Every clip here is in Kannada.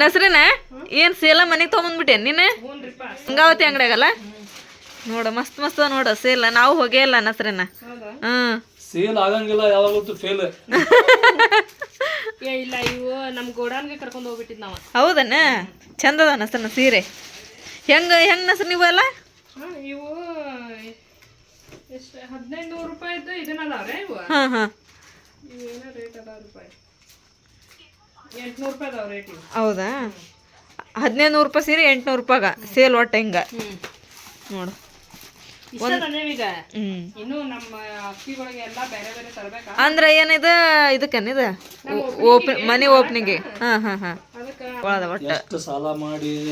ನಸ್ರಿನ? ಏನ್ ಸೇಲ ಮನೆಗೆ ತೊಗೊಂಬಂದ್ಬಿಟ್ಟೆ? ನೀನು? ಗಂಗಾವತಿ ಅಂಗಡಿಯಾಗಲ್ಲ? ನೋಡ ಮಸ್ತ್ ಮಸ್ತ್ ನೋಡ ಸೇಲ. ನಾವು ಹೋಗೇ ಇಲ್ಲ ನಸ್ರಿನ. ಹ್ಮ್. ಸೇಲ್ ಆಗಂಗಿಲ್ಲ ಯಾವಾಗಲೂ ಫೇಲ್ ಏ ಇಲ್ಲ ಇವು ನಮ್ ಗೋಡಾನ್ಗೆ ಕರ್ಕೊಂಡ್ ಹೋಗ್ಬಿಟ್ಟಿದ್ ನಾವ. ಹೌದನ? ಚಂದ ಅದ ನಸ್ರನ ಸೀರೆ. ಹೆಂಗ ಹೆಂಗ್ ನಸ್ರ ನೀವು ಎಲ್ಲ? ಇವು ಎಷ್ಟು ಹದಿನೈದು ನೂರು ರೂಪಾಯಿ ಇದನ್ನ ಅದಾವ್ರೆ ಇವು? ಹಾ ಹಾ. ಇವು ರೇಟ್ ಅದಾವ ರೂಪಾಯಿ ಎಂಟ್ನೂರು ರೂಪಾಯಿ ಅದಾವ ರೇಟ್ ಇವು ಹೌದಾ? ಹದಿನೈದು ನೂರು ರೂಪಾಯಿ ಸೀರೆ ಎಂಟ್ನೂರು ರೂಪಾಯಿಗ. ಸೇಲ್ ಒಟ್ಟು ಹಿಂಗ? ನೋಡು. ಅಂದ್ರೆ ಏನಿದ? ಇದಕ್ಕೇನಿದ ಓಪನ್ ಮನೆ ಓಪನಿಂಗ್ ಹಾ ಹಾ ಹಾ. ಒಳದ ಒಟ್ಟು. ಎಷ್ಟು ಸಾಲ ಮಾಡಿ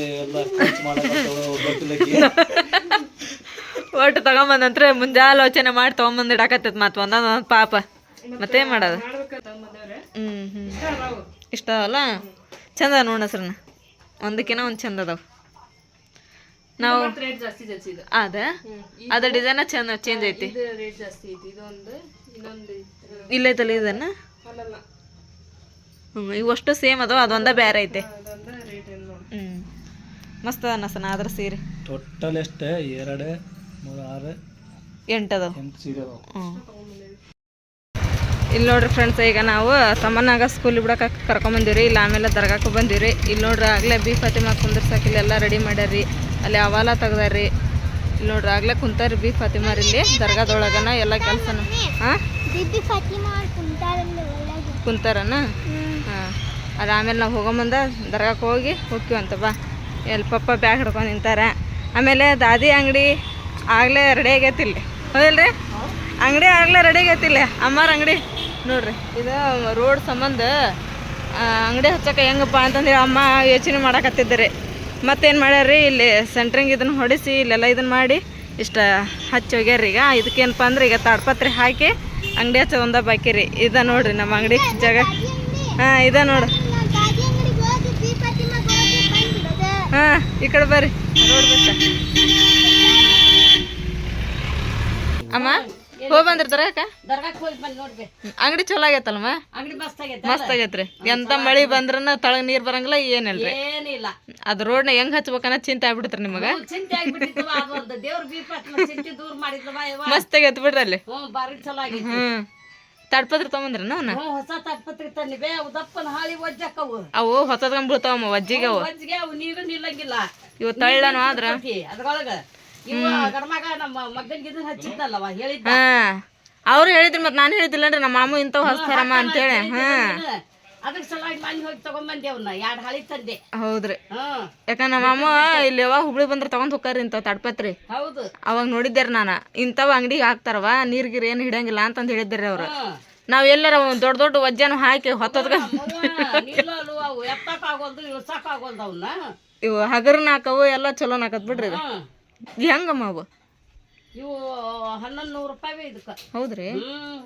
ಒಟ್ಟು ಖರ್ಚು ಮುಂದೆ ಆಲೋಚನೆ ತಗೊಂಬಂದಂತ್ರ ಮಾಡಿ ತೊಗೊಂಬಂದು ಇಡಾಕತ್ತೈತಿ ಮತ್ತೆ ಒಂದೊಂದು ಪಾಪ. ಮತ್ತೇನ್ ಮಾಡೋದು? ಮಾಡ್ಬೇಕಂತ ಬಂದವ್ರೆ ಹ್ಮ್ ಹ್ಮ್. ಇಷ್ಟ ಅವಲ್ಲ ಅಲ್ಲ? ಚಂದ ನೋಡ ಹೆಸ್ರನ್ನ. ಒಂದಕ್ಕಿನ ಒಂದು ಚಂದ ಅದಾವ. ನಾವು ಅದ? ಅದ ಡಿಸೈನ ಚಂದ ಚೇಂಜ್ ಐತಿ. ಇಲ್ಲೈತಲ್ಲ ಇದನ್ನ? ಅಲ್ಲಲ್ಲ. ಹ್ಮ್ ಇವಷ್ಟು ಸೇಮ್ ಅದಾವ ಅದೊಂದ ಬೇರೆ ಐತೆ. ಮಸ್ತ್ ಅದ ನಸನ ಅದ್ರ ಸೀರೆ. ಟೋಟಲ್ ಎಷ್ಟು? ಎರಡು ಮೂರು ಆರು ಎಂಟು ಅದಾವ. ಎಂಟು ಸೀರೆ ಅದಾವ. ಹ್ಮ್. ಇಲ್ಲಿ ನೋಡ್ರಿ ಫ್ರೆಂಡ್ಸ್ ಈಗ ನಾವು ತಮ್ಮನಾಗ ಸ್ಕೂಲ್ ಬಿಡಕ್ಕೆ ಕರ್ಕೊಂಬಂದಿವ್ರಿ ಇಲ್ಲಿ ಆಮೇಲೆ ದರ್ಗಾಕ್ಕೆ ಬಂದಿವ್ರಿ. ಇಲ್ಲಿ ನೋಡ್ರಿ ಆಗಲೇ ಬಿ ಫಾತಿಮಾ ಕುಂದರ್ಸಕ್ಕೆ ಇಲ್ಲೆಲ್ಲ ರೆಡಿ ಮಾಡ್ಯಾರ್ರಿ. ಅಲ್ಲಿ ಅವಾಲ ತೆಗ್ದಾರ್ರಿ. ಇಲ್ಲಿ ನೋಡ್ರಿ ಆಗ್ಲೇ ಕುಂತಾರಿ ಬಿ ಫಾತಿಮಾರ್ ಇಲ್ಲಿ ದರ್ಗಾದೊಳಗನ ಎಲ್ಲ ಕೆಲಸನ. ಹಾಂ? ಕುಂತಾರನ? ಹಾಂ. ಅದು ಆಮೇಲೆ ನಾವು ಹೋಗೊಂಬಂದ ದರ್ಗಾಕ್ಕೆ ಹೋಗಿ ಹೋಗ್ತೀವಂತ ಬಾ. ಎಲ್ಲಿ ಪಪ್ಪ ಬ್ಯಾಗ್ ಹಿಡ್ಕೊಂಡು ನಿಂತಾರೆ. ಆಮೇಲೆ ದಾದಿ ಅಂಗಡಿ ಆಗಲೇ ರೆಡಿ ಆಗೈತಿ ಇಲ್ಲಿ. ಹೌದಿಲ್ರಿ? ಅಂಗಡಿ ಆಗಲೇ ರೆಡಿ ಆಗೈತಿ ಇಲ್ಲಿ. ಅಮ್ಮಾರ ಅಂಗಡಿ. ನೋಡ್ರಿ, ಇದು ರೋಡ್ ಸಂಬಂಧ ಅಂಗಡಿ ಹಚ್ಚಕ್ಕೆ ಹೆಂಗಪ್ಪ ಅಂತಂದ್ರೆ ಅಮ್ಮ ಯೋಚನೆ ಮಾಡಕತ್ತಿದ್ದಾರೆ. ಮತ್ತೇನು ಮಾಡ್ಯಾರ್ರಿ, ಇಲ್ಲಿ ಸೆಂಟ್ರಿಂಗ್ ಇದನ್ನು ಹೊಡಿಸಿ, ಇಲ್ಲೆಲ್ಲ ಇದನ್ನು ಮಾಡಿ, ಇಷ್ಟ ಹಚ್ಚಿ ಹೋಗ್ಯಾರ ಈಗ. ಇದಕ್ಕೇನಪ್ಪ ಅಂದ್ರೆ ಈಗ ತಾಡ್ಪತ್ರೆ ಹಾಕಿ, ಅಂಗಡಿ ಹಚ್ಚ ಒಂದ ಬಾಕಿ ರೀ. ಇದ ನೋಡ್ರಿ ನಮ್ಮ ಅಂಗಡಿ ಜಾಗ. ಹಾಂ, ಇದ ನೋಡು. ಹಾ, ಈ ಕಡೆ ಬರ್ರಿ. ರೋಡ್ ಅಮ್ಮ? ಹೋಗಿ ಬಂದಿರ್ತಾರ ಅಕ್ಕ ದರ್ಗಾಕ್ ಹೋಗಿ ಬಂದು ನೋಡ್ಬೆ. ಅಂಗಡಿ ಚಲೋ ಆಗೈತಲ್ಮ ಅಂಗಡಿ ಮಸ್ತ್ ಆಗೈತೆ ಮಸ್ತ್ ಆಗೈತ್ರಿ. ಎಂತ ಮಳಿ ಬಂದ್ರನ ತಳಗ ನೀರ್ ಬರಂಗಿಲ್ಲ ಏನಿಲ್ರಿ? ಏನಿಲ್ಲ. ಅದ್ ರೋಡ್ನ ಹೆಂಗ್ ಹಚ್ಬೇಕನ್ನ ಚಿಂತೆ ಆಗ್ಬಿಡ್ತ್ರಿ ನಿಮಗ? ಚಿಂತೆ ಆಗ್ಬಿಟ್ಟಿತ್ತು ಅದೊಂದು ದೇವ್ರ ಚಿಂತೆ ದೂರ ಮಾಡಿದ್ವ ಯವ್ವ? ಮಸ್ತ್ ಆಗೈತ್ ಬಿಡ್ರಿ ಅಲ್ಲಿ. ಹ್ಞೂ ಬಾರಿ ಚಲೋ ಆಗೈತಿ. ಹ್ಮ್. ತಡ್ಪತ್ರಿ ಅವನ್ನ ಹ್ಞೂ ಹೊಸ ತಾಟ್ಪತ್ರಿ ತಂದಿವೆ ಅವು ದಪ್ಪನ ಹಾಳಿ ಒಜ್ಜಕ್ಕವು ಅವು. ಹೊಸದ್ಕೊಂಡ್ ಬೀಳ್ತಾವಮ್ಮ ಒಜ್ಜಿಗೆ ಅವು. ಒಜ್ಜಿಗೆ ಅವು ನೀರು ನಿಲ್ಲಂಗಿಲ್ಲ ಇವು ತಳ್ಳನು ಆದ್ರ? ಅದ್ರೊಳಗ. ಹಾ. ಅವ್ರು ಹೇಳಿದ್ರಿ ಮತ್ ನಾನು ಹೇಳಿದ್ದಿಲ್ಲನ್ರಿ ನಮ್ಮ ಮಾಮು ಇಂಥವ್ ಹಸ್ತಾರಮ್ಮ ಅಂತೇಳಿ. ಹಾ ಅದ್ರ ಸಲುವಾಗಿ ಮನೆ ಹೋಗಿ ತಗೊಂಬಂದೆ ಅವ್ನ ಎರಡು ಹಾಳಿ ತಂದೆ. ಹೌದ್ರಿ. ಯಾಕಂದ್ರೆ ನಮ್ಮ ಮಾಮ ಇಲ್ಲಿ ಯಾವಾಗ ಹುಬ್ಳಿ ಬಂದ್ರೆ ತಗೊಂಡ್ ಹೋಗ್ರಿ ಇಂಥವ್ ತಡ್ಪತ್ರಿ. ಹೌದು. ಅವಾಗ ನೋಡಿದ್ದೇರಿ ನಾನು ಇಂಥವ್ ಅಂಗಡಿಗೆ ಹಾಕ್ತಾರವ ನೀರ್ ಗಿರ್ ಏನು ಹಿಡಂಗಿಲ್ಲ ಅಂತಂದು ಹೇಳಿದ್ರಿ ಅವ್ರು. ನಾವ್ ಎಲ್ಲರ ಒಂದ್ ದೊಡ್ಡ ದೊಡ್ಡ ವಜ್ಜಾನು ಹಾಕಿ ಹೊತ್ತದ ಇವು ಹಗರ್ನ ಹಾಕವು ಎಲ್ಲ ಚಲೋ ಹಾಕತ್ ಬಿಡ್ರಿ ಹೆಂಗಮ್ಮ ಅವು? ಇವು ಹನ್ನೊಂದು ನೂರು ರೂಪಾಯಿ ಇದಕ್ಕೆ. ಹೌದ್ರಿ?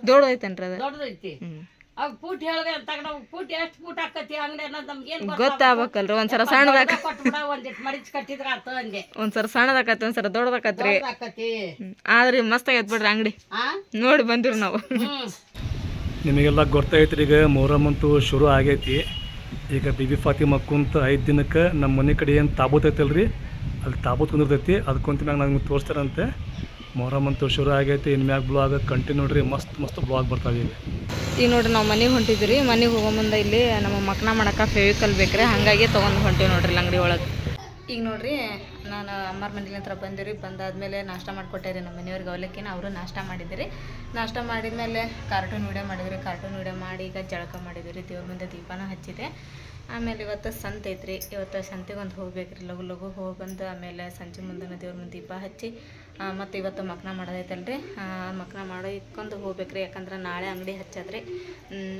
ದೊಡ್ಡ ಐತೇನ್ರಿ ಅದು? ದೊಡ್ಡದೈತಿ. ಹ್ಮ್. ಅವ್ ಪೂಟ್ ಹೇಳಿದೆ ಅಂತ ನಾವು ಪೂಟ್ ಎಷ್ಟು ಪೂಟ್ ಹಾಕತಿ ಅಂಗಡಿ ಅನ್ನೋದು ನಮ್ಗೆ ಏನು ಗೊತ್ತಾಗ್ಬೇಕಲ್ರಿ. ಒಂದ್ಸಲ ಸಣ್ಣದಾಗ ಕೊಟ್ಬಿಡ ಒಂದಿಟ್ಟು ಮಡಿಚ್ ಕಟ್ಟಿದ್ರ ಆತ ಅಂದೆ ಒಂದ್ಸಲ ಸಣ್ಣದಾಕತಿ ಒಂದ್ಸಲ ದೊಡ್ಡದಾಕತ್ರಿ. ಹ್ಮ್. ಆದ್ರಿ ಮಸ್ತ್ ಆಗೈತ್ ಬಿಡ್ರಿ ಅಂಗಡಿ ನೋಡಿ ಬಂದಿರಿ ನಾವು. ನಿಮಗೆಲ್ಲ ಗೊತ್ತೈತ್ರಿ ಈಗ ಮೊಹರಮ್ ಅಂತೂ ಶುರು ಆಗೈತಿ. ಈಗ ಬಿಬಿ ಫಾತಿಮಾ ಕುಂತ ಐದು ದಿನಕ್ಕೆ ನಮ್ಮ ಮನೆ ಕಡೆ ಏನು ತಾಬೂತ್ ಐತಲ್ರಿ? ಅಲ್ಲಿ ತಾಬೂತ್ ಕುಂದಿರ್ತೈತಿ. ಅದಕ್ಕಂತ ಮ್ಯಾಗ ನಂಗೆ ತೋರಿಸ್ತಾರಂತೆ. ಮೊಹರಮ್ ಅಂತ ಶುರು ಆಗೈತಿ ಇನ್ನು ಮ್ಯಾಗ ಬ್ಲಾಗ್ ಕಂಟಿನ್ಯೂ ನೋಡ್ರಿ, ಮಸ್ತ್ ಮಸ್ತ್ ಬ್ಲಾಗ್ ಬರ್ತಾವೆ ಈಗ ಈಗ ನೋಡ್ರಿ, ನಾವು ಮನೆಗೆ ಹೊಂಟಿದ್ರಿ ಮನೆಗೆ ಹೋಗೋ ಮುಂದೆ ಇಲ್ಲಿ ನಮ್ಮ ಮಕ್ಕನ ಮಾಡೋಕೆ ಫೆವಿಕಲ್ ಬೇಕ್ರಿ. ಹಾಗಾಗಿ ತೊಗೊಂಡು ಹೊಂಟೀವಿ ನೋಡ್ರಿ ಇಲ್ಲಿ ಅಂಗಡಿ ಒಳಗೆ. ಈಗ ನೋಡ್ರಿ, ನಾನು ಅಮ್ಮರ ಮನೇಲಿ ಹತ್ರ ಬಂದಿರಿ ಬಂದಾದ್ಮೇಲೆ ನಾಷ್ಟ ಮಾಡಿಕೊಟ್ಟೆ ರೀ ನಮ್ಮ ಮನೆಯವ್ರಿಗೆ ಅವಲಕ್ಕಿನ ಅವರು ನಾಷ್ಟ ಮಾಡಿದಿರಿ ನಾಷ್ಟ ಮಾಡಿದ್ಮೇಲೆ ಕಾರ್ಟೂನ್ ವೀಡಿಯೋ ಮಾಡಿದ್ರಿ. ಕಾರ್ಟೂನ್ ವಿಡಿಯೋ ಮಾಡಿ ಈಗ ಜಳಕ ಮಾಡಿದ್ರಿ ದೇವ್ರ ಮುಂದೆ ದೀಪನ ಹಚ್ಚಿದೆ. ಆಮೇಲೆ ಇವತ್ತು ಸಂತೆ ಐತ್ರಿ. ಇವತ್ತು ಸಂತೆಗೊಂದು ಹೋಗ್ಬೇಕ್ರಿ. ಲಘು ಲಘು ಹೋಗಿ ಬಂದು ಆಮೇಲೆ ಸಂಜೆ ಮುಂದೆ ದೇವ್ರ ಮುಂದೆ ದೀಪ ಹಚ್ಚಿ ಮತ್ತು ಇವತ್ತು ಮಕ್ನ ಮಾಡೋದೈತಲ್ಲ ರೀ ಮಕ್ನ ಮಾಡೋ ಇಟ್ಕೊಂಡು ಹೋಗ್ಬೇಕ್ರಿ. ಯಾಕಂದ್ರೆ ನಾಳೆ ಅಂಗಡಿ ಹಚ್ಚದ್ರಿ.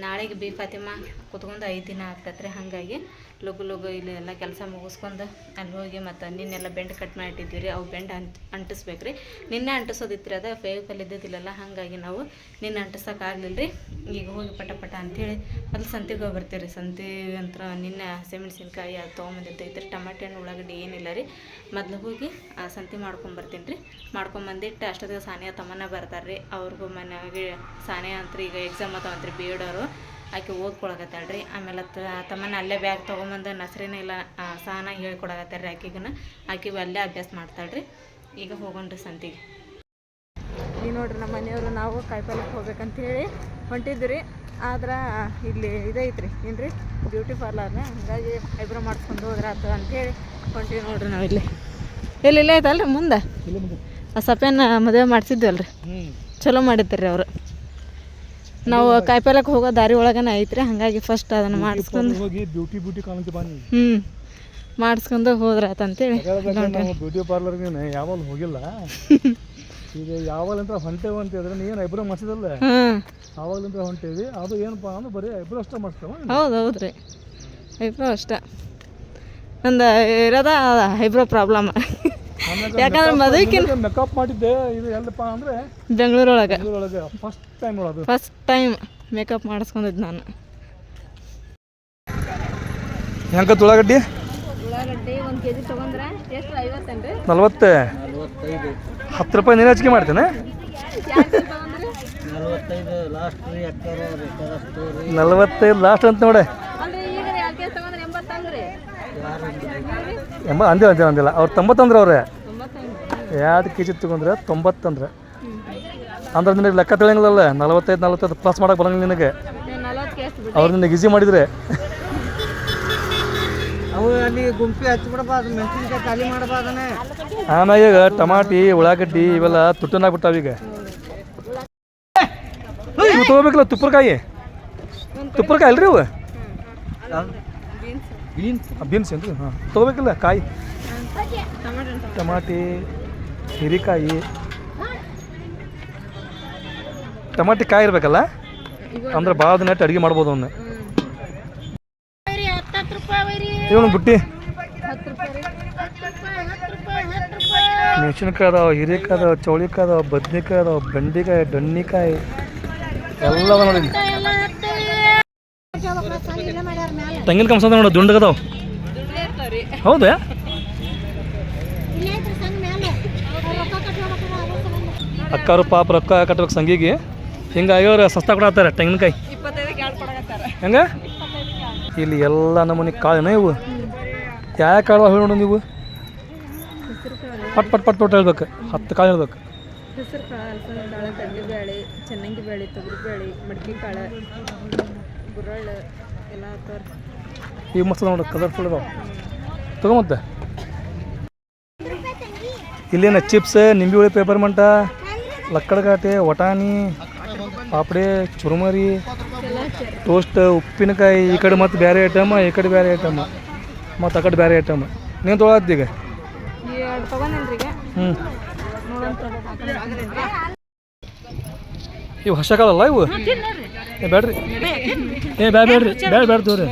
ನಾಳೆಗೆ ಬಿ ಫಾತಿಮಾ ಕುತ್ಕೊಂಡು ಐದು ದಿನ ಆಗ್ತೈತ್ರಿ ಹಾಗಾಗಿ. ಲಘು ಲಘು ಇಲ್ಲಿ ಎಲ್ಲ ಕೆಲಸ ಮುಗಿಸ್ಕೊಂಡು ಅಲ್ಲಿ ಹೋಗಿ ಮತ್ತು ನಿನ್ನೆಲ್ಲ ಬೆಂಡ್ ಕಟ್ ಮಾಡಿಟ್ಟಿದ್ವಿ ರೀ ಅವು ಬೆಂಡ್ ಅಂಟ್ ಅಂಟಿಸ್ಬೇಕ್ರಿ. ನಿನ್ನೆ ಅಂಟಿಸೋದಿತ್ತು ರೀ ಅದು ಫೇವಿಕಲ್ ಹಾಗಾಗಿ ನಾವು ನಿನ್ನೆ ಅಂಟಿಸೋಕ್ಕಾಗಲಿಲ್ಲ ರೀ ಈಗ ಹೋಗಿ ಪಟ ಪಟ ಅಂಥೇಳಿ ಅಲ್ಲಿ ಸಂತೆಗೆ ಹೋಗಿ ಬರ್ತೀವಿ ರೀ ಸಂತೆ ಅಂತ ನಿನ್ನೆ ಹಸಿಮೆಣಸಿನ್ಕಾಯಿ ಅದು ತೊಗೊಂಬಂದಿತ್ತೈತೆ ರೀ ಟಮಾಟೆ ಹಣ್ಣು ಉಳ್ಳಾಗಡ್ಡಿ ಏನಿಲ್ಲ ರೀ. ಮೊದಲು ಹೋಗಿ ಆ ಸಂತೆ ಮಾಡ್ಕೊಂಬರ್ತೀನಿ ರೀ ಮಾಡ್ಕೊಂಬಂದಿಟ್ಟು ಅಷ್ಟೊತ್ತಿಗೆ ಸಾನಿಯಾ ತಮ್ಮನ ಬರ್ತಾರೆ ರೀ ಅವ್ರಿಗೂ ಮನೆಯಾಗೆ ಸಾನಿಯಾ ರೀ ಈಗ ಎಕ್ಸಾಮ್ ಅದಾವಂತ್ರಿ ಬಿ ಎಡ್ ಅವರು ಆಕೆ ಓದ್ಕೊಳಕತ್ತಾಳ್ರಿ. ಆಮೇಲೆ ತ- ತಮ್ಮನ ಅಲ್ಲೇ ಬ್ಯಾಗ್ ತೊಗೊಂಬಂದು ನಸ್ರಿನ ಇಲ್ಲ ಸಹನ ಹೇಳ್ಕೊಡಕತ್ತಾರ ರೀ ಆಕೆಗೂ ಆಕೆ ಅಲ್ಲೇ ಅಭ್ಯಾಸ ಮಾಡ್ತಾಳೆ ರೀ ಈಗ ಹೋಗೋಣ್ರಿ ಸಂತಿಗೆ. ಈ ನೋಡ್ರಿ ನಮ್ಮ ಮನೆಯವರು ನಾವು ಕಾಯಿಪಲ್ಲೆ ಹೋಗ್ಬೇಕಂತ ಹೇಳಿ ಹೊಂಟಿದ್ರಿ ಆದ್ರೆ ಇಲ್ಲಿ ಇದೈತ್ರಿ ರೀ ಬ್ಯೂಟಿ ಪಾರ್ಲರ್ನ ಹಂಗಾಗಿ ಐಬ್ರೋ ಮಾಡ್ಕೊಂಡು ಹೋದ್ರೆ ಆತು ಅಂತೇಳಿ ಹೊಂಟೀವಿ ನೋಡ್ರಿ ನಾವು ಇಲ್ಲಿ. ಇಲ್ಲಿ ಇಲ್ಲೇ ಐತಲ್ರಿ ಮುಂದೆ? ಆ ಸಪೇನ ಮದುವೆ ಮಾಡ್ಸಿದ್ವಲ್ರಿ ಚಲೋ ಮಾಡಿದ್ರಿ ಅವರು. ನಾವು ಕಾಯಿಪಲ್ಯಕ್ಕೆ ಹೋಗೋ ದಾರಿ ಒಳಗನೇ ಐತ್ರಿ ಹಾಗಾಗಿ ಫಸ್ಟ್ ಅದನ್ನು ಮಾಡಿಸ್ಕೊಂಡು ಹೋಗಿ ಬ್ಯೂಟಿ ಬ್ಯೂಟಿ ಕಾಣಂತ ಬನ್ನಿ. ಹ್ಞೂ ಮಾಡಿಸ್ಕೊಂಡು ಹೋದ್ರೆ ಅಂತೇಳಿ ಬ್ಯೂಟಿ ಪಾರ್ಲರ್ಗೆ ಯಾವಾಗ ಹೋಗಿಲ್ಲ. ಈಗ ಯಾವಾಗಲಂತ್ರ ಹೊಂಟೇವು ಅಂತ ಹೇಳಿದ್ರೆ ನೀನು ಐಬ್ರೋ ಮಾಡಿಸಿದಲ್ಲ ಹಾಂ. ಆವಾಗಲಿಂದ ಹೊಂಟೇವಿ ಅದು ಏನಪ್ಪ ಅಂದ್ರೆ ಬರೀ ಐಬ್ರೋ ಅಷ್ಟೇ ಮಾಡಿಸ್ತೇವೆ ಹೌದು ಹೌದು ರೀ ಐಬ್ರೋ ಅಷ್ಟೇ. ನಂದು ಇರೋದ ಐಬ್ರೋ ಪ್ರಾಬ್ಲಮ್ ಯಾಕಂದ್ರೆ ಮದುವೆಕಿನ ಮೇಕಪ್ ಮಾಡಿದ್ದೆ ಇದು ಎಲ್ಲಪ್ಪ ಅಂದ್ರೆ ಬೆಂಗಳೂರೊಳಗೆ. ಬೆಂಗಳೂರೊಳಗೆ. ಫಸ್ಟ್ ಟೈಮ್ ಒಳಗೆ ಫಸ್ಟ್ ಟೈಮ್ ಮೇಕಪ್ ಮಾಡಿಸ್ಕೊಂಡಿದ್ದು ನಾನು. ಹೆಂಗ ಉಳ್ಳಾಗಡ್ಡಿ? ಒಂದು ಕೆ ಜಿ ತೊಗೊಂಡ್ರೆ ಎಷ್ಟು? ಐವತ್ತೇನು ರೀ ನಲ್ವತ್ತೆ? ಹತ್ತು ರೂಪಾಯಿ ನೀನು ಹಚ್ಚಿಕೆ ಮಾಡ್ತೇನೆ? ನಲ್ವತ್ತೈದು ಲಾಸ್ಟ್ ಅಂತ ನೋಡೆ ಅಲ್ರಿ ಈಗ ಎರಡು ಕೆ ಜಿ ತೊಗೊಂಡ್ರೆ ಎಂಬತ್ತಂದ್ರಿ ಎಂಬ ಅಂದಿಲ್ಲ ಅಂದಿಲ್ಲ ಅಂದಿಲ್ಲ. ಅವ್ರು ತೊಂಬತ್ತಂದ್ರೆ ಅವ್ರೆ. ಯಾವ್ದು ಎರಡು ಕೆ ಜಿ ತಗೊಂಡ್ರೆ ತೊಂಬತ್ತಂದ್ರೆ. ಅಂದ್ರೆ ನಿನಗೆ ಲೆಕ್ಕ ತಿಳಿಯಂಗಿಲ್ಲಲ್ಲ ನಲವತ್ತೈದು ನಲವತ್ತೈದು ಪ್ಲಸ್ ಮಾಡೋಕೆ ಬರಂಗಿಲ್ಲ ನಿನಗೆ. ಅವ್ರು ನಿನಗೆ ಈಸಿ ಮಾಡಿದ್ರೆ. ಆಮ್ಯಾಗ ಈಗ ಟಮಾಟಿ ಉಳ್ಳಾಗಡ್ಡಿ ಇವೆಲ್ಲ ತುಟ್ಟನಾಗ್ಬಿಟ್ಟಾವ ಈಗ. ಇವು ತೊಗೋಬೇಕಲ್ಲ ತುಪ್ಪರಕಾಯಿ? ತುಪ್ಪರಕಾಯಿ ಅಲ್ರಿ ಇವು? ಬೀನ್ಸ್ ಬೀನ್ಸ್ ಏನ್ರಿ? ಹಾಂ. ತೊಗೋಬೇಕಲ್ಲ? ಕಾಯಿ? ಟಮಾಟಿ, ಹೀರೆಕಾಯಿ. ಟಮಾಟಿ ಕಾಯಿ ಇರಬೇಕಲ್ಲ? ಅಂದ್ರೆ ಭಾಳ ದಿನ ಅಡುಗೆ ಮಾಡ್ಬೋದು ಅವನ್ನ ಇವನು ಬುಟ್ಟಿ. ಮೆಣಸಿನ್ಕಾಯಿ ಅದಾವ, ಹೀರೆಕಾಯಿ ಅದಾವ, ಚೌಳಿಕಾಯಿ ಅದಾವ, ಬದ್ನೆಕಾಯಿ ಅದಾವ, ಬೆಂಡೆಕಾಯಿ ಡಣ್ಣಿಕಾಯಿ ಎಲ್ಲ ನೋಡಿ. ತೆಂಗಿನ ಕಂಸ ನೋಡು ದುಂಡಗದಾವ ಹೌದಾ? ಅಕ್ಕರು ಪಾಪ ರೊಕ್ಕ ಕಟ್ಬೇಕು ಸಂಗಿಗೆ ಹಿಂಗಾಗ್ಯವ್ರ ಸಸ್ತಾ ಕೊಡತ್ತಾರ ತೆಂಗಿನಕಾಯಿ. ಹೆಂಗ? ಇಲ್ಲಿ ಎಲ್ಲ ನಮೂನಿ ಕಾಳಿನ ಇವು. ಯಾವ ಕಾಳು ಹೇಳಿ ನೀವು. ಪಟ್ ಪಟ್ ಪಟ್ ಪಟ್ ಹೇಳ್ಬೇಕು. ಹತ್ತು ಕಾಳು ಹೇಳ್ಬೇಕು. ಹೆಸರು ಕಾಳು ಬೇಳೆ ಚೆನ್ನಂಗಿ ಬೇಳೆ ತೊಗರಿ ಬೇಳೆ ಮಡ್ಕೆ ಕಾಳು. ಗುರಳ್ಳು ಎಲ್ಲ ಈಗ ಮಸ್ತ್ ನೋಡ ಕಲರ್ಫುಲ್ ಅದಾವ ತಗೊಂಬತ್ತೆ ಇಲ್ಲೇನ ಚಿಪ್ಸ್ ನಿಂಬೆ ಹುಳಿ ಪೇಪರ್ ಮಂಟ ಲಕ್ಕಡಗಾಟೆ ವಟಾಣಿ ಪಾಪಡೆ ಚುರುಮರಿ ಟೋಸ್ಟ್ ಉಪ್ಪಿನಕಾಯಿ ಈ ಕಡೆ ಮತ್ತು ಬೇರೆ ಐಟಮ್ ಈ ಕಡೆ ಬೇರೆ ಐಟಮ್ ಮತ್ತು ಆ ಕಡೆ ಬೇರೆ ಐಟಮ್ ನೀನು ತೊಗೊಳತ್ತಿ ಈಗ? ಈ ಹ್ಞೂ ಇವು ಹೊಸ ಕಾಳಲ್ಲ ಇವು? ಏ ಬೇಡ್ರಿ. ಏ ಬ್ಯಾ ಬೇಡ್ರಿ ಬೇಡ ಬೇಡ ತೋರಿ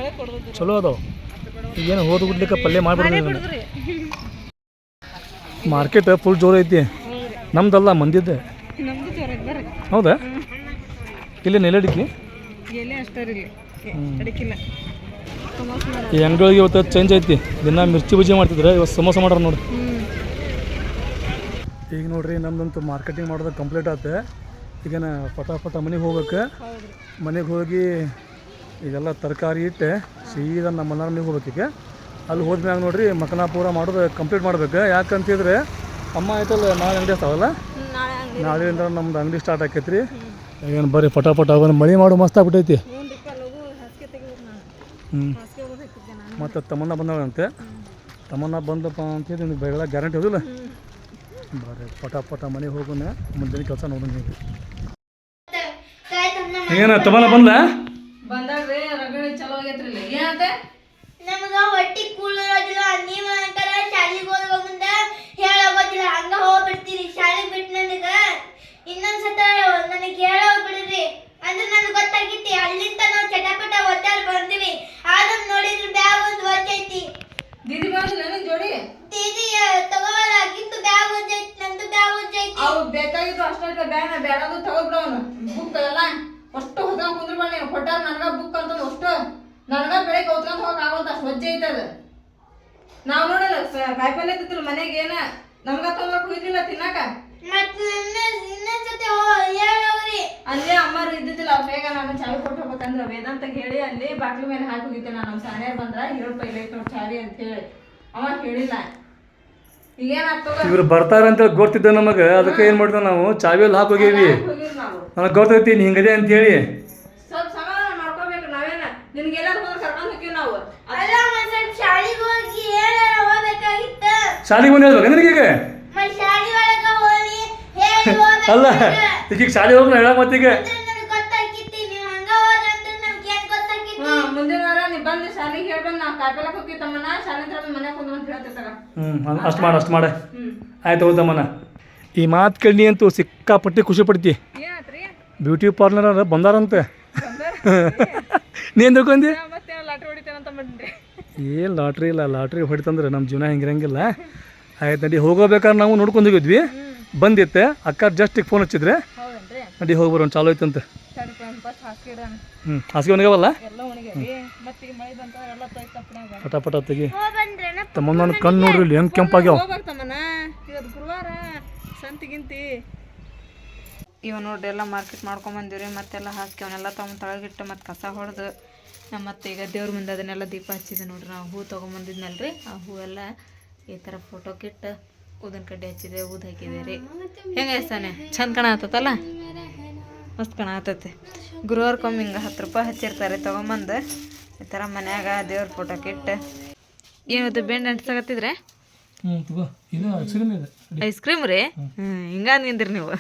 ಚಲೋ ಅದಾವ. ಈಗೇನು ಹೋದ ಗುಡ್ಲಿಕ್ಕೆ ಪಲ್ಯ ಮಾಡ್ಬಿಡ್ರಿ ಮಾರ್ಕೆಟ್ ಫುಲ್ ಜೋರು ಐತಿ. ನಮ್ದಲ್ಲ ಮಂದಿದ್ದೆ ಹೌದಾ? ಇಲ್ಲಿ ನೆಲಡಿಕೆ ಅಡಿಕೆ? ಈ ಅಂಗಡಿಯೊಳಗೆ ಇವತ್ತು ಚೇಂಜ್ ಐತಿ. ದಿನ ಮಿರ್ಚಿ ಬುಜಿ ಮಾಡ್ತಿದ್ರೆ ಇವತ್ತು ಸಮೋಸ ಮಾಡ್ರ ನೋಡ್ರಿ. ಈಗ ನೋಡ್ರಿ ನಮ್ದಂತೂ ಮಾರ್ಕೆಟಿಂಗ್ ಮಾಡೋದು ಕಂಪ್ಲೀಟ್ ಆಯ್ತು ಈಗನ ಪಟಾಪಟ ಪಟ ಮನೆಗೆ ಹೋಗ್ಬೇಕು ಮನೆಗೆ ಹೋಗಿ ಇದೆಲ್ಲ ತರಕಾರಿ ಇಟ್ಟು, ಸೀದಾ ನಮ್ಮ ಮನೆಗೆ ಹೋಗ್ಬೇಕು ಈಗ. ಅಲ್ಲಿ ಹೋದ್ಮ್ಯಾಗ ನೋಡ್ರಿ ಮಕನಾಪುರ ಮಾಡೋದು ಕಂಪ್ಲೀಟ್ ಮಾಡ್ಬೇಕು. ಯಾಕಂತಿದ್ರೆ ಅಮ್ಮ ಆಯ್ತಲ್ಲ, ನಾಳೆ ಅಂಗಡಿ ಆಗ್ತಾವಲ್ಲ ನಾಳೆಯಿಂದ ನಮ್ದು ಅಂಗಡಿ ಸ್ಟಾರ್ಟ್ ಆಕೈತ್ರಿ. ಏನು ಬರ್ರಿ ಪಟಾಪಟ ಪಟ ಅವನ್ನ ಮಳೆ ಮಾಡು ಮಸ್ತ್ ಆಗ್ಬಿಟ್ಟೈತಿ. ಹ್ಞೂ ಮತ್ತು ತಮ್ಮನ್ನ ಬಂದಳಂತೆ. ತಮ್ಮನ್ನ ಬಂದಪ್ಪ ಅಂತೇಳಿ ನಿಮ್ಗೆ ಬೆಳಗ್ಗೆ ಗ್ಯಾರಂಟಿ ಹೋದಿಲ್ಲ ಬರ್ರಿ ಪಟ ಪಟ ಮನೆಗೆ ಹೋಗೋಣ ಮುಂದಿನ ಕೆಲಸ ನೋಡೋಣ ಹೇಗೆ. ಏನು ತಮ್ಮನ್ನ ಬಂದ? ಬಂದಾಗ ರಗಳೆ ಚಲೋ ಆಗೈತ್ರಿ ಏನಂತೆ? ನಮಗ ಹೊಟ್ಟಿ ಕೂಳಿರೋದಿಲ್ಲ ನೀವ್ ಅಂಕರ ಶಾಲಿಗೆ ಹೋಗುವ ಮುಂದ ಹೇಳೋಗೋದಿಲ್ಲ ಹಂಗ ಹೋಗ್ಬಿಡ್ತೀರಿ ಶಾಲೆಗೆ ಬಿಟ್ಟು ನನಗ ಇನ್ನೊಂದ್ಸತ ನನಗೆ ಹೇಳೋ ಬಿಡ್ರಿ ಅಂದ್ರೆ ನನಗೆ ಗೊತ್ತಾಗಿತ್ತಿ ಅಲ್ಲಿಂದ ನಾವು ಚಟಪಟ ಒದ್ದಾಡ್ ಬಂದಿವಿ ಆದ್ರೂ ನೋಡಿದ್ರೆ ಬ್ಯಾಗ್ ಒಂದು ಒಚ್ಚೈತಿ ದೀದಿ ಬಂದಿಲ್ಲ ನಿನ್ ಜೋಡಿ ದೀದಿ ತಗೋವಲ್ಲ ಆಗಿತ್ತು ಬ್ಯಾಗ್ ಒಚ್ಚೈತಿ ನಂದು ಬ್ಯಾಗ್ ಒಚ್ಚೈತಿ ಅವು ಬೇಕಾಗಿತ್ತು ಅಷ್ಟೇ ಬ್ಯಾಡ ಬೇಡದು ತಗೋಬಿಡವನು ಬುಕ್ ಎಲ್ಲ ಅಷ್ಟು ಹೊತ್ಕೊಂಡ್ ಕುಂದ್ರ ಬನ್ನಿ ಕೊಟ್ಟಾರ ನನಗ ಬುಕ್ ಅಂತ ಅಷ್ಟು ನನಗ ಬೆಳಗ್ಗೆ ಹೊತ್ಕೊಂಡ್ ಹೋಗಕ್ ಆಗೋದ ಅಷ್ಟು ವಜ್ಜೆ ಐತದ ನಾವ್ ನೋಡಲ್ಲ ಕಾಯಿಪಲ್ಲೆ ಇದ್ದಿಲ್ಲ ಮನೆಗೆ ಏನ ನಮ್ಗ ತೊಂದ್ರೆ ಕುಯ್ದಿಲ್ಲ ತಿನ್ನಾಕ ಮತ್ತೆ ಇನ್ನೊಂದ್ಸತಿ ಹೇಳೋಗ್ರಿ ಅಲ್ಲೇ ಅಮ್ಮರು ಇದ್ದಿದ್ದಿಲ್ಲ ಅವ್ರು ಬೇಗ ನಾನು ಚಾವಿ ಕೊಟ್ಟು ಹೋಗ್ಬೇಕಂದ್ರೆ ವೇದಾಂತ ಹೇಳಿ ಅಲ್ಲಿ ಬಾಗ್ಲ ಮೇಲೆ ಹಾಕಿ ಹೋಗಿದ್ದೆ ನಾನು. ನಮ್ಮ ಸಾನ್ಯಾರ್ ಬಂದ್ರ ಹೇಳು ಪೈಲೆ ನೋಡಿ ಚಾವಿ ಅಂತ ಹೇಳಿ. ಅವ ಹೇಳಿಲ್ಲ. ಇವ್ರು ಬರ್ತಾರ ಅಂತೇಳಿ ಗೊತ್ತಿದ್ದ ನಮಗೆ. ಅದಕ್ಕೆ ಏನು ಮಾಡಿದ್ವಿ ನಾವು? ಚಾವಿಯಲ್ಲಿ ಹಾಕಿ ಹೋಗೀವಿ ನನಗೆ ಗೊತ್ತೈತಿ ನೀ ಹಿಂಗದೆ ಅಂತೇಳಿ ಸ್ವಲ್ಪ ಸಮಾಧಾನ ಮಾಡ್ಕೋಬೇಕು ನಾವೇನ? ಕರ್ಕೊಂಡು ನಾವು. ಶಾಲಿಗೆ ಹೋಗಿ ಹೇಳ ಹೋಗ್ಬೇಕಾಗಿತ್ತ? ಶಾಲೆಗೆ ಬಂದು ಹೇಳ್ಬೇಕು ನಿನಗೆ ಈಗ? ಹೇಳಿ ಅಲ್ಲ ಈಗ ಶಾಲೆ ಹೋಗಿ ಹೇಳಕ್ ಮತ್ತೀಗ. ಬಂದು ನಾವು ಕಾಯ್ಪೆಲಕ್ ಹೋಗಿ ತಮ್ಮನ ಶಾಲೆ ಹತ್ರ ಮನ್ಯಾಗ ಕುಂದ್ರು ಅಂತ ಹೇಳ್ತಿರ್ತಾರ ಹ್ಞೂ ಅಷ್ಟು ಮಾಡ ಅಷ್ಟು ಮಾಡೆ. ಹ್ಮ್. ಆಯ್ತು ಹೌದಮ್ಮನ ಈ ಮಾತು ಕೇಳಿ ಅಂತೂ ಸಿಕ್ಕಾಪಟ್ಟಿ ಖುಷಿ ಪಡ್ತಿ. Beauty parlour ಬಂದಾರಂತೆ. ನೀನು ತಿಳ್ಕೊಂಡಿ ಏ ಲಾಟ್ರಿ ಇಲ್ಲ ಲಾಟ್ರಿ ಹೊಡಿತಂದ್ರೆ ನಮ್ಮ ಜೀವನ ಹಿಂಗಿರಂಗಿಲ್ಲ. ಆಯ್ತು ನಡಿ ಹೋಗೋಬೇಕಾದ್ರೆ ನಾವು ನೋಡ್ಕೊಂಡು ಹೋಗಿದ್ವಿ. ಬಂದಿತ್ತೆ. ಅಕ್ಕ ಜಸ್ಟ್ ಈಗ ಫೋನ್ ಹಚ್ಚಿದ್ರೆ. ನಡಿ ಹೋಗಿ ಬರೋಣ ಚಾಲು ಐತೆ ಹ್ಞೂ ಹಾಸಿಗೆ ಒಣಗವಲ್ಲ ಪಟ ಪಟ ತೆಗಿ ತಮ್ಮ ನನ್ನ ಕಣ್ಣು ನೋಡ್ರಿ ಇಲ್ಲಿ ಹೆಂಗೆ ಕೆಂಪಾಗ್ಯಾವ. ಸಂತಿಗಿಂತಿ ಇವ ನೋಡ್ರಿ ಎಲ್ಲ ಮಾರ್ಕೆಟ್ ಮಾಡ್ಕೊಂಬಂದಿವ್ರಿ ಮತ್ತೆಲ್ಲ ಹಾಸಿಗೆ ಅವನ್ನೆಲ್ಲ ತಮ್ಮ ತಳಗಿಟ್ಟು ಮತ್ತೆ ಕಸ ಹೊಡೆದು ನಮ್ಮ ಮತ್ತೆ ಈಗ ದೇವ್ರ ಮುಂದೆ ಅದನ್ನೆಲ್ಲ ದೀಪ ಹಚ್ಚಿದೆ ನೋಡ್ರಿ ನಾವು. ಹೂ ತೊಗೊಂಬಂದಿದ್ನಲ್ರಿ ಆ ಹೂವೆಲ್ಲ ಈ ಥರ ಫೋಟೋಕ್ಕಿಟ್ಟು ಊದಿನ ಕಡ್ಡಿ ಹಚ್ಚಿದೆ ಊದ್ ಹಾಕಿದೆ ರೀ. ಹೆಂಗೆ ತಾನೆ ಚಂದ ಕಾಣತ್ತಲ್ಲ ಮಸ್ತ್ ಕಾಣತೈತಿ ಗುರುವಾರಕ್ಕೊಮ್ಮೆ ಹಿಂಗೆ ಹತ್ತು ರೂಪಾಯಿ ಹಚ್ಚಿರ್ತಾರೆ ತೊಗೊಂಬಂದು. ಈ ಥರ ಮನ್ಯಾಗ ದೇವ್ರ ಫೋಟೋಕ್ಕಿಟ್ಟು ಏನದು ಬೆಂಡ್ ಅಂಟ್ಸಕತ್ತಿದ್ರೆ ಐಸ್ ಕ್ರೀಮ್ ರೀ? ಹ್ಞೂ ಹಿಂಗ ನಿಂದ್ರಿ ನೀವು.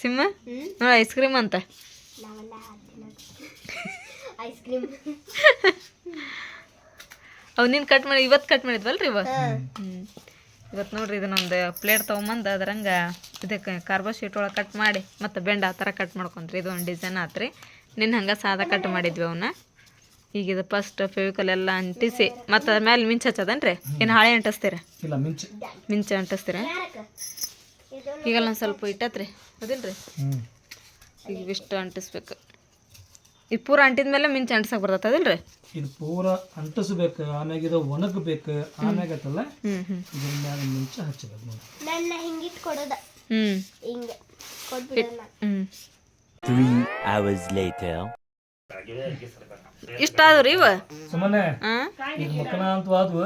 ಸಿಮ್ಮ ನೋಡಿ ಐಸ್ ಕ್ರೀಮ್ ಅಂತ. ಐಸ್ ಕ್ರೀಮ್ ಅವು ನೀನು ಕಟ್ ಮಾಡಿ ಇವತ್ತು ಕಟ್ ಮಾಡಿದ್ವಲ್ರಿ ಇವ? ಹ್ಞೂ ಇವತ್ತು ನೋಡ್ರಿ ಇದನ್ನೊಂದು ಪ್ಲೇಟ್ ತೊಗೊಂಬಂದು ಅದ್ರಂಗೆ ಇದಕ್ಕೆ ಕಾರ್ಬೋ ಶೀಟ್ ಒಳಗೆ ಕಟ್ ಮಾಡಿ ಮತ್ತು ಬೆಂಡ್ ಆ ಥರ ಕಟ್ ಮಾಡ್ಕೊಂತ್ರಿ. ಇದು ಒಂದು ಡಿಸೈನ್ ಆತ್ರಿ. ನಿನ್ನ ಹಂಗೆ ಸಾದ ಕಟ್ ಮಾಡಿದ್ವಿ ಅವನ್ನ ಈಗ ಇದು ಫಸ್ಟ್ ಫೆವಿಕಲ್ ಎಲ್ಲ ಅಂಟಿಸಿ ಮತ್ತು ಅದ್ರ ಮೇಲೆ ಮಿಂಚ್ ಹಚ್ಚದನ್ರಿ? ಏನು ಹಾಳೆ ಅಂಟಿಸ್ತೀರ? ಮಿಂಚು. ಮಿಂಚ ಅಂಟಿಸ್ತೀರ? ಈಗಲ್ಲ ಒಂದು ಸ್ವಲ್ಪ ಇಟ್ಟತ್ರಿ. ಅದಿಲ್ಲ ರೀ ಈಗ ಇಷ್ಟು ಅಂಟಿಸ್ಬೇಕು. ಈ ಪೂರ ಅಂಟಿದ ಮೇಲೆ ಮಿಂಚ್ ಅಂಟಿಸಕ್ ಬರ್ತದಲ್ರಿ ಅದಿಲ್ರಿ? ಇದು ಪೂರ ಅಂಟಿಸ್ಬೇಕು ಆಮ್ಯಾಗ ಇದು ಒಣಗಬೇಕು ಆಮ್ಯಾಗ ಆತಲ್ಲ ಇದ್ರ ಮ್ಯಾಗ ಮಿಂಚ ಹಚ್ಚಬೇಕು ನೋಡಿ. ನನ್ನ ಹಿಂಗಿಟ್ ಕೊಡೋದ ಹ್ಮ್. ಹಿಂಗ ಕೊಟ್ಬಿಡೋಣ ಹ್ಮ್. Three hours later. ಇಷ್ಟ ಆದ್ರಿ ಇವ? ಸುಮ್ಮನೆ ಈಗ ಮಕ್ಕಳ ಅಂತ ಆದ್ವು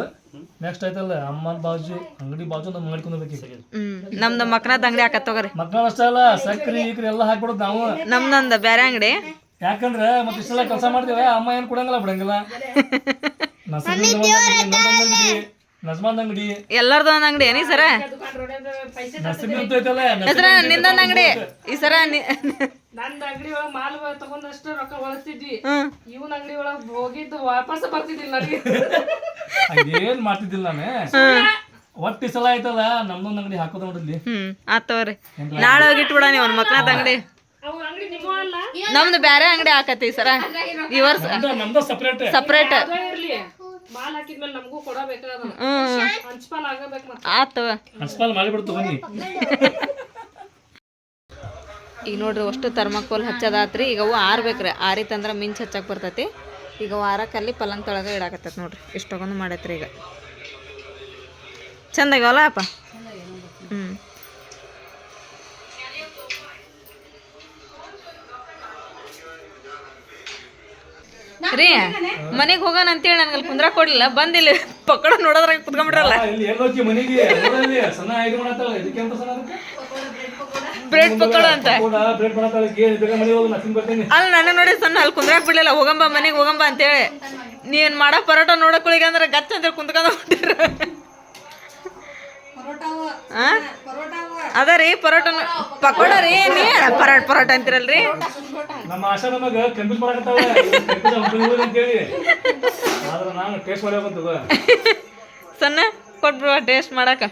ನೆಕ್ಸ್ಟ್ ಐತಲ್ಲ ಅಮ್ಮನ ಬಾಜು ಅಂಗಡಿ ಬಾಜು ನಮ್ಮ ಮಾಡ್ಕೊಂಡ್ಬೇಕು ಹ್ಮ್. ನಮ್ದು ಮಕ್ಕಳದ ಅಂಗಡಿ ಹಾಕತ್ ತಗೋರಿ ಮಕ್ಕಳ ಅಷ್ಟೇ ಅಲ್ಲ ಸಕ್ರಿ ಈಕ್ರಿ ಎಲ್ಲ ಹಾಕ್ಬಿಡೋದು ನಾವು. ನಮ್ದೊಂದು ಬೇರೆ ಅಂಗಡಿ. ಯಾಕಂದ್ರೆ ಮತ್ತೆ ಇಷ್ಟೆಲ್ಲ ಕೆಲಸ ಮಾಡ್ತೀವಿ ಅಮ್ಮ ಏನು ಕೊಡಂಗಿಲ್ಲ ಬಿಡಂಗಿಲ್ಲ. ಅಂಗಡಿ ನಜ್ಮಾನ್ ಅಂಗಡಿ ಎಲ್ಲಾರ್ದು ಒಂದು ಅಂಗಡಿ ಏನಿ ಸರ? ಹೆಸರ ನಿಂದೊಂದು ಅಂಗಡಿ. ಈ ಸರ ನಂದ್ ಅಂಗಡಿ ಒಳಗ್ ಮಾಲ್ ತಗೊಂಡಷ್ಟು ರೊಕ್ಕ ಬಳಸ್ತಿದ್ವಿ ಇವನ್ ಅಂಗಡಿ ಒಳಗ್ ಹೋಗಿದ್ದು ವಾಪಸ್ ಬರ್ತಿದ್ದಿಲ್ಲ ನನಗೆ. ಹಂಗೇನ್ ಮಾಡ್ತಿದ್ದಿಲ್ಲ ನಾನು. ಒಟ್ಟು ಸಲ ಆಯ್ತಲ್ಲ ನಮ್ದೊಂದ್ ಅಂಗಡಿ ಹಾಕೋದು ನೋಡಿದ್ಲಿ ನಾಳೆ ಹೋಗಿಟ್ಬಿಡ ನೀವು ಮಕ್ಳ ಅಂಗಡಿ. ಅವು ಅಂಗಡಿ ನಿಮ್ಮ ಅಲ್ಲ? ನಮ್ದು ಬೇರೆ ಅಂಗಡಿ ಹಾಕತಿ ಸರ. ಈ ವರ್ಷ ನಮ್ದು ನಮ್ದು ಸಪ್ರೇಟ್ ಸಪ್ರೇಟ್ ಅದೇ ಇರ್ಲಿ. ಮಾಲ್ ಹಾಕಿದ್ಮೇಲೆ ನಮಗೂ ಕೊಡಬೇಕಾದ ಹ್ಞೂ ಹಂಚ್ಪಾಲ್ ಆಗಬೇಕು ಮತ್ತೆ. ಆತು. ಹಸ್ಪಾಲ್ ಮಾಡಿಬಿಡ್ತು ಬನ್ನಿ. ಈಗ ನೋಡ್ರಿ ಅಷ್ಟು ಥರ್ಮಾಕೋಲ್ ಹಚ್ಚದಾತ್ರಿ. ಈಗ ಅವು ಆರ್ಬೇಕ್ರಿ ಆರಿತಂದ್ರೆ ಮಿಂಚ್ ಹಚ್ಚಕ್ಕೆ ಬರ್ತೈತಿ. ಈಗ ವಾರಕ್ಕಲ್ಲಿ ಪಲಂಗ್ ತೊಳಗೆ ಇಡಾಕತ್ತೈತಿ ನೋಡ್ರಿ. ಇಷ್ಟೊಂದು ಮಾಡೈತ್ರಿ ಈಗ. ಚಂದ ಆಗ್ಯಾವಲ್ಲ ಅಪ್ಪ? ಹ್ಞೂ ರೀ ಮನೆಗೆ ಹೋಗೋಣ ಅಂತೇಳಿ ನನಗೆ ಕುಂದ್ರ ಕೊಡ್ಲಿಲ್ಲ. ಬಂದಿಲ್ಲ ಪಕ್ಕಡ ನೋಡೋದ್ರಾಗ ಕುತ್ಕೊಂಡ್ಬಿಟ್ರಲ್ಲ ಇಲ್ಲಿ ಎಲ್ಲಿ ಮನೆಗೆ ಊರಲ್ಲಿ ಸಣ್ಣ ಇದು ಮಾಡತ್ತಲ್ಲ ಇದಕ್ಕೆ ಅಂತ ಸಣ್ಣ ಅದಕ್ಕೆ? ಬ್ರೆಡ್ ಪಕೋಡ ಅಂತ. ಅಲ್ಲಿ ನನ್ನ ನೋಡಿ ಸಣ್ಣ ಅಲ್ಲಿ ಕುಂದ್ರಾಕ್ ಬಿಡ್ಲಿಲ್ಲ. ಹೋಗಂಬ ಮನೆಗೆ ಹೋಗಂಬ ಅಂತೇಳಿ. ನೀನ್ ಮಾಡೋ ಪರೋಟ ನೋಡಕ್ಕಳಿಗೆ ಅಂದ್ರೆ ಗಚ್ಚ ಅಂದ್ರೆ ಕುಂತ್ಕೊಂಡ ಅದ ರೀ ಪರೋಟ ಪಕೋಡ ರೀ ನೀ ಪರೋಟ ಪರೋಟ ಅಂತೀರಲ್ರಿ ನಮ್ಮ ಆಶಾ ನಮಗ ಕನ್ಫ್ಯೂಸ್ ಮಾಡಕತ್ತಾವ ಅಂತೇಳಿ. ಆದ್ರೆ ನಾನು ಟೇಸ್ಟ್ ಮಾಡಿ ಹೋಗಂತದ ಸಣ್ಣ ಕೊಟ್ಬಿಡುವ ಟೇಸ್ಟ್ ಮಾಡಕ.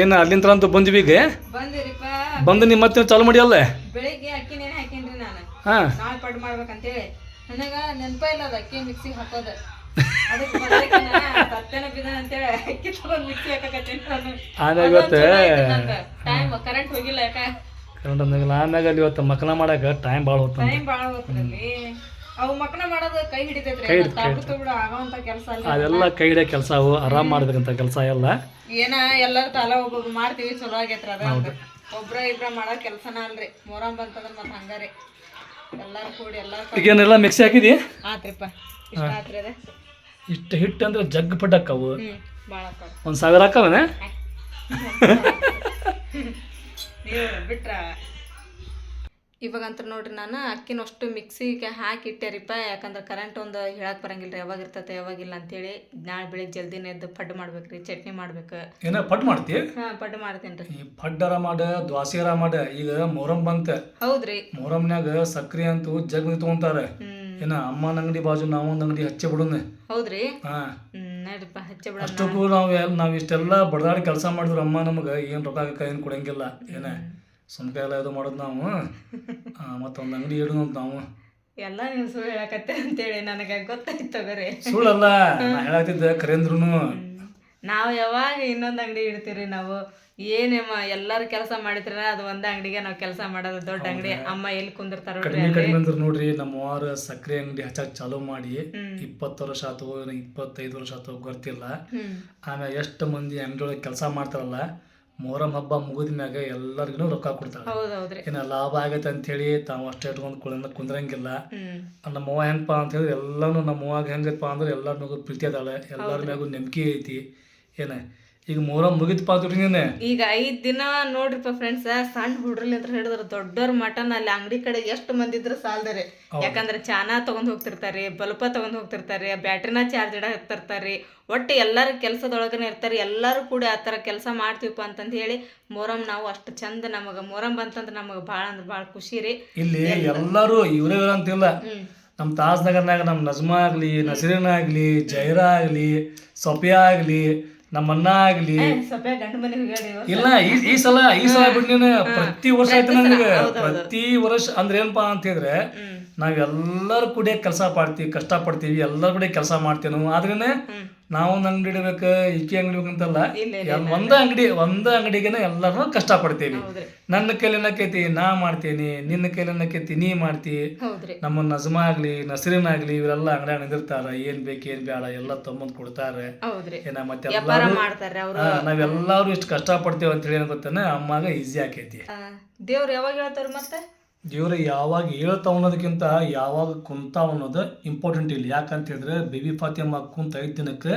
ಏನು ಅಲ್ಲಿಂದ ಅಂತೂ ಬಂದ್ವಿ ಈಗ? ಬಂದಿರಿಪ್ಪ. ಬಂದು ನಿಮ್ಮ ಮತ್ತೆ ಚಾಲು ಮಾಡಿ ಅಲ್ಲ ಬೆಳಿಗ್ಗೆ ಅಕ್ಕಿ ನೆನೆ ಹಾಕೇನ್ರಿ ನಾನು. ಹಾಂ. ನಾಳೆ ಪಡ್ ಮಾಡ್ಬೇಕಂತೇಳಿ. ನನಗೆ ನೆನಪ ಇಲ್ಲ ಅದು ಅಕ್ಕಿ ಮಿಕ್ಸಿಗೆ ಹಾಕೋದ. ಅದಕ್ಕೆ ಸತ್ಯನ ಬಿದ್ದಾನ ಅಂತೇಳಿ ಅಕ್ಕಿ ತಗೊಂಡ್ ಮಿಕ್ಸಿ ಹಾಕಕತ್ತೀನಿ ನಾನು. ಆಮ್ಯಾಗ ಇವತ್ತು ಟೈಮ್ ಕರೆಂಟ್ ಹೋಗಿಲ್ಲ ಯಾಕ? ಕರೆಂಟ್ ಆಮ್ಯಾಗ ಅಲ್ಲಿ ಇವತ್ತು ಮಕ್ಕಳ ಮಾಡಕ್ಕೆ ಟೈಮ್ ಭಾಳ ಹೋಗ್ತದೆ ಟೈಮ್ ಭಾಳ ಹೋಗ್ತದಲ್ಲಿ ಅವು ಮಕ್ಕಳ ಮಾಡೋದು ಕೈ ಹಿಡಿತೈತ್ರಿ ಆಗೋಂತ ಕೆಲಸ ಅದೆಲ್ಲ ಕೈ ಹಿಡಿಯೋ ಕೆಲಸ ಅವು ಆರಾಮ್ ಮಾಡ್ಬೇಕಂತ ಕೆಲಸ ಎಲ್ಲ. ಏನ ಎಲ್ಲರ ತಲ ಒಬ್ಬೊಬ್ರು ಮಾಡ್ತೀವಿ ಚಲೋ ಆಗೈತ್ರಿ ಅದ. ಒಬ್ರ ಇಬ್ರ ಮಾಡೋ ಕೆಲಸನ ಅಲ್ರಿ. ಮೊರಂ ಬಂತಂದ್ರೆ ಮತ್ ಹಂಗಾರೆ ಎಲ್ಲರೂ ಕೂಡಿ ಎಲ್ಲಾರು ಈಗೇನೆಲ್ಲ ಮಿಕ್ಸ್ ಹಾಕಿದಿ? ಆತ್ರಿಪ್ಪ ಇಷ್ಟ ಆತ್ರಿ ಅದ. ಇಷ್ಟು ಹಿಟ್ಟು ಅಂದ್ರೆ ಜಗ್ ಪಟ್ಟಕ್ಕವು. ಒಂದು ಸಾವಿರ ಹಾಕವನ? ಬಿಟ್ರ. ಇವಾಗಂತೂ ನೋಡ್ರಿ ನಾನು ಅಕ್ಕಿನ ಅಷ್ಟು ಮಿಕ್ಸಿಗೆ ಹಾಕಿ ಇಟ್ಟೇರಿಪ್ಪ ಯಾಕಂದ್ರೆ ಕರೆಂಟ್ ಒಂದು ಹೇಳಕ್ ಬರಂಗಿಲ್ಲ ರೀ ಯಾವಾಗ ಇರ್ತೈತೆ ಯಾವಾಗಿಲ್ಲ ಅಂತೇಳಿ. ನಾಳೆ ಬೆಳಿಗ್ಗೆ ಜಲ್ದಿನೇ ಎದ್ದು ಪಡ್ ಮಾಡ್ಬೇಕು ರೀ ಚಟ್ನಿ ಮಾಡ್ಬೇಕು. ಏನ ಪಡ್ ಮಾಡ್ತಿ? ಹಾ ಪಡ್ಡು ಮಾಡ್ತೀನಿ ರೀ ಈ ಪಡ್ಡರ ಮಾಡ ದ್ವಾಸಿಯರ ಮಾಡ ಈಗ ಮೊರಂ ಬಂತ. ಹೌದ್ರಿ. ಮೊರಂನ್ಯಾಗ ಸಕ್ರಿ ಅಂತೂ ಜಗ್ ಹ್ಮ್. ಏನ ಅಮ್ಮನ ಅಂಗಡಿ ಬಾಜು ನಾವೊಂದು ಅಂಗಡಿ ಹಚ್ಚೆ ಬಿಡೋಣ ಹೌದ್ರಿ? ಹಾ. ಹಚ್ಚೆ ಬಿಡ ಅಷ್ಟಕ್ಕೂ ನಾವು. ಎಲ್ಲ ನಾವು ಇಷ್ಟೆಲ್ಲ ಬಡದಾಡಿ ಕೆಲಸ ಮಾಡಿದ್ರು ಅಮ್ಮ ನಮಗೆ ಏನು ರೊಕ್ಕ ಗಿಕ್ಕ ಏನು ಕೊಡಂಗಿಲ್ಲ ಏನ? ಸುಮ್ಕ ಎಲ್ಲ ಇದು ಮಾಡೋದು ನಾವು. ಮತ್ತೊಂದು ಅಂಗಡಿ ಇಡೋದು ಅಂತ ನಾವು. ಎಲ್ಲ ನೀವು ಸುಳ್ಳು ಹೇಳಕತ್ತೆ ಅಂತೇಳಿ ನನಗೆ ಗೊತ್ತಾಯ್ತು ತಗೋರಿ. ಸುಳ್ಳಲ್ಲ ನಾ ಹೇಳತ್ತಿದ್ದೆ ಕರೇಂದ್ರುನು ನಾವು ಯಾವಾಗ ಇನ್ನೊಂದು ಅಂಗಡಿ ಇಡ್ತೀರಿ ನಾವು? ಏನೇಮ್ಮ ಎಲ್ಲರೂ ಕೆಲಸ ಮಾಡಿದ್ರ ಅದು ಒಂದ ಅಂಗಡಿಗೆ ನಾವು ಕೆಲಸ ಮಾಡೋದು ದೊಡ್ಡ ಅಂಗಡಿ. ಅಮ್ಮ ಎಲ್ಲಿ ಕುಂದಿರ್ತಾರ ಕಡಿಮೆ ಕಡಿಮೆ ಅಂದ್ರೆ ನೋಡ್ರಿ ನಮ್ಮ ವಾರ ಸಕ್ಕರೆ ಅಂಗಡಿ ಹಚ್ಚಕ್ ಚಾಲೂ ಮಾಡಿ ಇಪ್ಪತ್ತು ವರ್ಷ ಆತು ಇಪ್ಪತ್ತೈದು ವರ್ಷ ಆತು ಗೊತ್ತಿಲ್ಲ. ಆಮೇಲೆ ಎಷ್ಟು ಮಂದಿ ಅಂಗಡಿ ಒಳಗೆ ಕೆಲಸ ಮಾಡ್ತಾರಲ್ಲ ಮೊಹರಂ ಹಬ್ಬ ಮುಗಿದ ಮ್ಯಾಗ ಎಲ್ಲರಿಗೂ ರೊಕ್ಕ ಕೊಡ್ತಾರೆ. ಏನ ಲಾಭ ಆಗತ್ತೆ ಅಂತ ಹೇಳಿ ತಾವು ಅಷ್ಟೇ ಇಟ್ಕೊಂಡು ಕುಳ ಕುಂದ್ರಂಗಿಲ್ಲ. ನಮ್ಮವ್ವ ನಮ್ಮ ಅವ್ವ ಹೆಂಗಪ್ಪ ಅಂತ ಹೇಳಿ ಎಲ್ಲಾನು ನಮ್ಮ ಅವ್ವಾಗ ಹೆಂಗಪ್ಪ ಅಂದ್ರೆ ಎಲ್ಲರ ಮ್ಯಾಗೂ ಪ್ರೀತಿ ಅದಾಳೆ ಎಲ್ಲರ ಮ್ಯಾಗೂ ನಂಬಿಕೆ ಐತಿ. ಏನ? ಈಗ ಮೊಹರಂ ಮುಗಿತಪ್ಪ ಪಾತ್ರ ನೀನೆ. ಈಗ ಐದ್ ದಿನ ನೋಡ್ರಿಪ್ಪ ಫ್ರೆಂಡ್ಸ್ ಸಣ್ಣ ಹುಡ್ರಲ್ಲಿ ಅಂತ ಹೇಳಿದ್ರ ದೊಡ್ಡವ್ರ ಮಟನ್ ಅಲ್ಲಿ ಅಂಗಡಿ ಕಡೆ ಎಷ್ಟು ಮಂದಿ ಇದ್ರ ಸಾಲ್ದಾರೆ. ಯಾಕಂದ್ರೆ ಚಾನಾ ತಗೊಂಡ್ ಹೋಗ್ತಿರ್ತಾರೆ ಬಲ್ಪ ತಗೊಂಡ್ ಹೋಗ್ತಿರ್ತಾರೆ ಬ್ಯಾಟ್ರಿನ ಚಾರ್ಜ್ ಇಡತ್ತಿರ್ತಾರೆ ಒಟ್ಟು ಎಲ್ಲರ ಕೆಲಸದೊಳಗನೆ ಇರ್ತಾರೆ. ಎಲ್ಲರೂ ಕೂಡ ಆ ತರ ಕೆಲಸ ಮಾಡ್ತೀವಪ್ಪ ಅಂತಂದು ಹೇಳಿ ಮೋರಂ ನಾವು ಅಷ್ಟು ಚಂದ ನಮಗೆ ಮೋರಂ ಬಂತಂದ್ರೆ ನಮಗೆ ಭಾಳ ಅಂದ್ರೆ ಭಾಳ ಖುಷಿ ರೀ. ಇಲ್ಲಿ ಎಲ್ಲರೂ ಇವರೇ ಇವ್ರ ಅಂತಿಲ್ಲ. ನಮ್ಮ ತಾಜ್ನಗರ್ನಾಗ ನಮ್ಮ ನಜ್ಮಾ ಆಗ್ಲಿ ನಸೀರಿನ ಆಗ್ಲಿ ಜೈರಾ ಆಗ್ಲಿ ಸೊಫಿಯಾ ಆಗ್ಲಿ ನಮ್ಮ ಅಣ್ಣ ಆಗ್ಲಿ ಇಲ್ಲ ಈ ಸಲ ಈ ಸಲ ಬಿಟ್ಟು ಪ್ರತಿ ವರ್ಷ ಆಯ್ತು ನನಗೆ ಪ್ರತಿ ವರ್ಷ ಅಂದ್ರೆ ಏನಪ್ಪಾ ಅಂತ ಹೇಳಿದ್ರೆ ನಾವೆಲ್ಲರೂ ಕೂಡ ಕೆಲಸ ಪಾಡ್ತೀವಿ ಕಷ್ಟ ಪಡ್ತೀವಿ ಎಲ್ಲರೂ ಕೂಡ ಕೆಲಸ ಮಾಡ್ತೇವೆ ನಾವು. ಆದ್ರೇನೆ ನಾವೊಂದು ಅಂಗಡಿ ಇಡಬೇಕು ಈಕೆ ಅಂಗಡಿ ಅಂತಲ್ಲ ಒಂದ ಅಂಗಡಿ ಒಂದ ಅಂಗಡಿಗೆನ ಎಲ್ಲರೂ ಕಷ್ಟ ಪಡ್ತೀವಿ ನನ್ನ ಕೈಲಿ ಏನಕ್ಕೈತಿ ನಾ ಮಾಡ್ತೀನಿ ನಿನ್ನ ಕೈಲಿ ಏನಕ್ಕೈತಿ ನೀ ಮಾಡ್ತಿ. ನಮ್ಮ ನಜಮಾ ಆಗ್ಲಿ ನಸರಿನ ಆಗ್ಲಿ ಇವರೆಲ್ಲ ಅಂಗಡಿ ನಿಂದಿರ್ತಾರ ಏನ್ ಬೇಕು ಏನ್ ಬೇಡ ಎಲ್ಲ ತಮ್ಮಂದ್ ಕೊಡ್ತಾರ. ಏನ ಮತ್ತೆ ನಾವೆಲ್ಲಾರು ಇಷ್ಟು ಕಷ್ಟ ಪಡ್ತೇವೆ ಅಂತ ಹೇಳಿ ಗೊತ್ತೇನ? ಅಮ್ಮಾಗ ಈಸಿ ಆಕೈತಿ. ದೇವ್ರು ಯಾವಾಗ ಹೇಳ್ತಾರ ಮತ್ತೆ? ದೇವ್ರು ಯಾವಾಗ ಹೇಳ್ತಾವ ಅನ್ನೋದಕ್ಕಿಂತ ಯಾವಾಗ ಕುಂತಾವ ಅನ್ನೋದು ಇಂಪಾರ್ಟೆಂಟ್ ಇಲ್ಲಿ. ಯಾಕಂತ ಹೇಳಿದ್ರೆ ಬೇಬಿ ಫಾತಿಯಮ್ಮ ಕುಂತ ಐದು ದಿನಕ್ಕೆ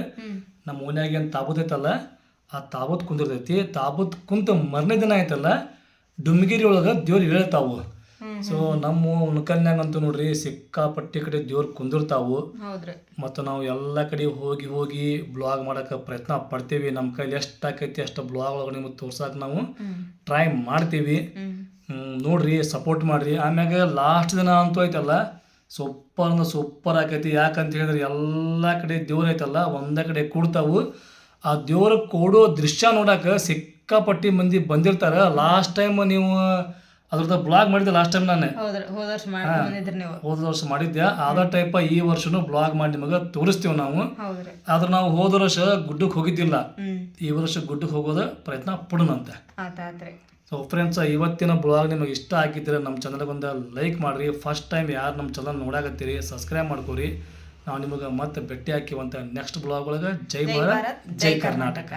ನಮ್ಮ ಓನ್ಯಾಗ ಏನು ತಾಬೂತ್ ಐತಲ್ಲ ಆ ತಾಬೂತ್ ಕುಂದಿರ್ತೈತಿ. ತಾಬೂತ್ ಕುಂತ ಮರನೇ ದಿನ ಐತಲ್ಲ ಡುಮ್ಗಿರಿ ಒಳಗೆ ದೇವ್ರು ಹೇಳ್ತಾವು. ಸೊ ನಮ್ಮ ಉಣ್ಕಲ್ನ್ಯಾಗಂತೂ ನೋಡ್ರಿ ಸಿಕ್ಕಾಪಟ್ಟಿ ಕಡೆ ದೇವ್ರು ಕುಂದಿರ್ತಾವು. ಮತ್ತು ನಾವು ಎಲ್ಲ ಕಡೆ ಹೋಗಿ ಹೋಗಿ ಬ್ಲಾಗ್ ಮಾಡೋಕೆ ಪ್ರಯತ್ನ ಪಡ್ತೀವಿ. ನಮ್ಮ ಕೈಲಿ ಎಷ್ಟು ಆಕೈತಿ ಅಷ್ಟು ಬ್ಲಾಗ್ ಒಳಗೆ ನಿಮಗೆ ತೋರ್ಸಕ್ಕೆ ನಾವು ಟ್ರೈ ಮಾಡ್ತೀವಿ. ನೋಡ್ರಿ ಸಪೋರ್ಟ್ ಮಾಡ್ರಿ. ಆಮ್ಯಾಗ ಲಾಸ್ಟ್ ದಿನ ಅಂತೂ ಐತಲ್ಲ ಸೂಪರ್ ಅಂದ್ರೆ ಸೂಪರ್ ಆಕೈತಿ. ಯಾಕಂತ ಹೇಳಿದ್ರೆ ಎಲ್ಲ ಕಡೆ ದೇವ್ರು ಐತಲ್ಲ ಒಂದೇ ಕಡೆ ಕೂಡ್ತಾವು. ಆ ದೇವ್ರ ಕೊಡೋ ದೃಶ್ಯ ನೋಡಕ್ಕೆ ಸಿಕ್ಕಾಪಟ್ಟಿ ಮಂದಿ ಬಂದಿರ್ತಾರೆ. ಲಾಸ್ಟ್ ಟೈಮ್ ನೀವು ಅದ್ರದ್ದು ಬ್ಲಾಗ್ ಮಾಡಿದ್ದೆ ಲಾಸ್ಟ್ ಟೈಮ್ ನಾನು. ಹೋದ ವರ್ಷ ಮಾಡಿದ್ದೆ. ಅದ ಟೈಪ್ ಈ ವರ್ಷನು ಬ್ಲಾಗ್ ಮಾಡಿ ನಿಮಗೆ ತೋರಿಸ್ತೀವಿ ನಾವು. ಆದ್ರೆ ನಾವು ಹೋದ ವರ್ಷ ಗುಡ್ಡಕ್ಕೆ ಹೋಗಿದ್ದಿಲ್ಲ. ಈ ವರ್ಷ ಗುಡ್ಡಕ್ಕೆ ಹೋಗೋದ ಪ್ರಯತ್ನ ಪಡೋಣಂತೆ. ಸೊ ಫ್ರೆಂಡ್ಸ್ ಇವತ್ತಿನ ಬ್ಲಾಗ್ ನಿಮಗೆ ಇಷ್ಟ ಆಗಿದ್ದರೆ ನಮ್ಮ ಚಾನಲ್ಗೆ ಒಂದು ಲೈಕ್ ಮಾಡಿರಿ. ಫಸ್ಟ್ ಟೈಮ್ ಯಾರು ನಮ್ಮ ಚಾನಲ್ ನೋಡಾಕತ್ತೀರಿ ಸಬ್ಸ್ಕ್ರೈಬ್ ಮಾಡ್ಕೊರಿ. ನಾವು ನಿಮಗೆ ಮತ್ತೆ ಭೇಟಿ ಹಾಕಿವಂತ ನೆಕ್ಸ್ಟ್ ಬ್ಲಾಗ್ ಒಳಗೆ. ಜೈ ಭಾರತ್ ಜೈ ಕರ್ನಾಟಕ.